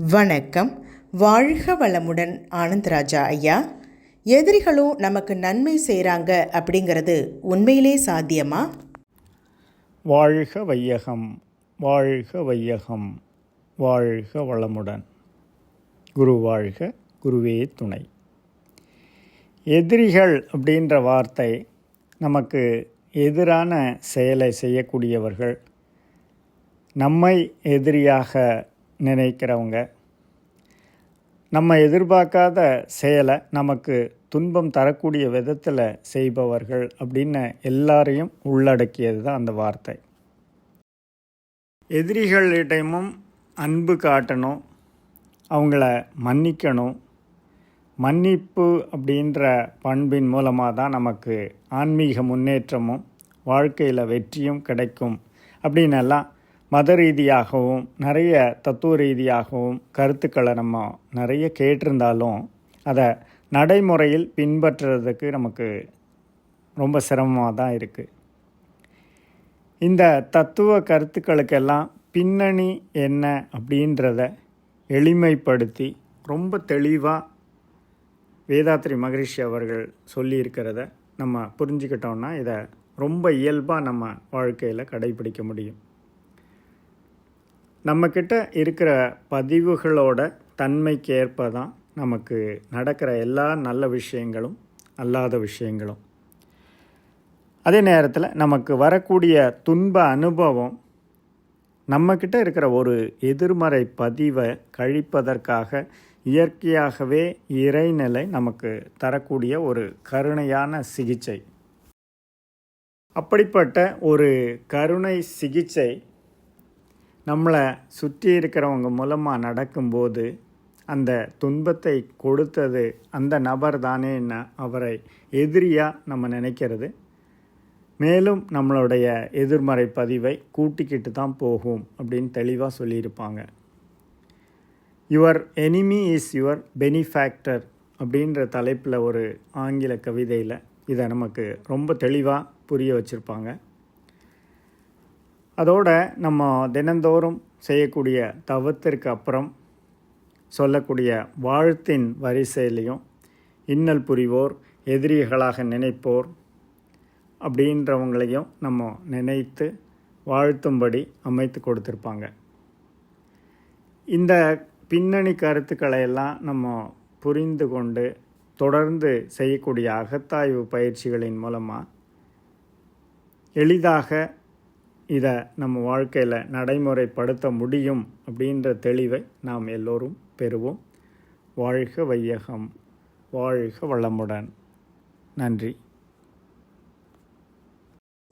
வணக்கம். வாழ்க வளமுடன் ஆனந்தராஜா ஐயா. எதிரிகளும் நமக்கு நன்மை செய்கிறாங்க அப்படிங்கிறது உண்மையிலே சாத்தியமா? வாழ்க வையகம் வாழ்க வையகம் வாழ்க வளமுடன். குரு வாழ்க குருவே துணை. எதிரிகள் அப்படின்ற வார்த்தை நமக்கு எதிரான செயலை செய்யக்கூடியவர்கள் நம்மை எதிரியாக நினைக்கிறவங்க. நம்ம எதிர்பார்க்காத செயலை நமக்கு துன்பம் தரக்கூடிய விதத்தில் செய்பவர்கள் அப்படின்னு எல்லாரையும் உள்ளடக்கியது தான் அந்த வார்த்தை. எதிரிகளிடமும் அன்பு காட்டணும் அவங்கள மன்னிக்கணும். மன்னிப்பு அப்படின்ற பண்பின் மூலமாக தான் நமக்கு ஆன்மீக முன்னேற்றமும் வாழ்க்கையில் வெற்றியும் கிடைக்கும் அப்படின்னு எல்லாம் மத ரீதியாகவும் நிறைய தத்துவ ரீதியாகவும் கருத்துக்களை நம்ம நிறைய கேட்டிருந்தாலும் அதை நடைமுறையில் பின்பற்றுறதுக்கு நமக்கு ரொம்ப சிரமமாக தான் இருக்குது இந்த தத்துவ கருத்துக்களுக்கெல்லாம் பின்னணி என்ன அப்படின்றத எளிமைப்படுத்தி ரொம்ப தெளிவாக வேதாத்ரி மகரிஷி அவர்கள் சொல்லியிருக்கிறத நம்ம புரிஞ்சுக்கிட்டோம்னா இதை ரொம்ப இயல்பாக நம்ம வாழ்க்கையில் கடைபிடிக்க முடியும். நம்மக்கிட்ட இருக்கிற பதிவுகளோட தன்மைக்கு ஏற்ப தான் நமக்கு நடக்கிற எல்லா நல்ல விஷயங்களும் அல்லாத விஷயங்களும். அதே நேரத்தில் நமக்கு வரக்கூடிய துன்ப அனுபவம் நம்மக்கிட்ட இருக்கிற ஒரு எதிர்மறை பதிவை கழிப்பதற்காக இயற்கையாகவே இறைநிலை நமக்கு தரக்கூடிய ஒரு கருணையான சிகிச்சை. அப்படிப்பட்ட ஒரு கருணை சிகிச்சை நம்மளை சுற்றி இருக்கிறவங்க மூலமாக நடக்கும்போது அந்த துன்பத்தை கொடுத்தது அந்த நபர் தானேன்னு அவரை எதிரியாக நம்ம நினைக்கிறது. மேலும் நம்மளுடைய எதிர்மறை பதிவை கூட்டிக்கிட்டு தான் போகும் அப்படின்னு தெளிவாக சொல்லியிருப்பாங்க. Your enemy is your benefactor அப்படின்ற தலைப்பில் ஒரு ஆங்கில கவிதையில் இதை நமக்கு ரொம்ப தெளிவாக புரிய வச்சுருப்பாங்க. அதோட நம்ம தினந்தோறும் செய்யக்கூடிய தவத்திற்கு அப்புறம் சொல்லக்கூடிய வாழ்த்தின் வரிசையிலையும் இன்னல் புரிவோர் எதிரிகளாக நினைப்போர் அப்படின்றவங்களையும் நம்ம நினைத்து வாழ்த்தும்படி அமைத்து கொடுத்துருப்பாங்க. இந்த பின்னணி கருத்துக்களை எல்லாம் நம்ம புரிந்து கொண்டு தொடர்ந்து செய்யக்கூடிய அகத்தாய்வு பயிற்சிகளின் மூலமாக எளிதாக இதை நம்ம வாழ்க்கையில் நடைமுறைப்படுத்த முடியும் அப்படின்ற தெளிவை நாம் எல்லோரும் பெறுவோம். வாழ்க வையகம். வாழ்க வளமுடன். நன்றி.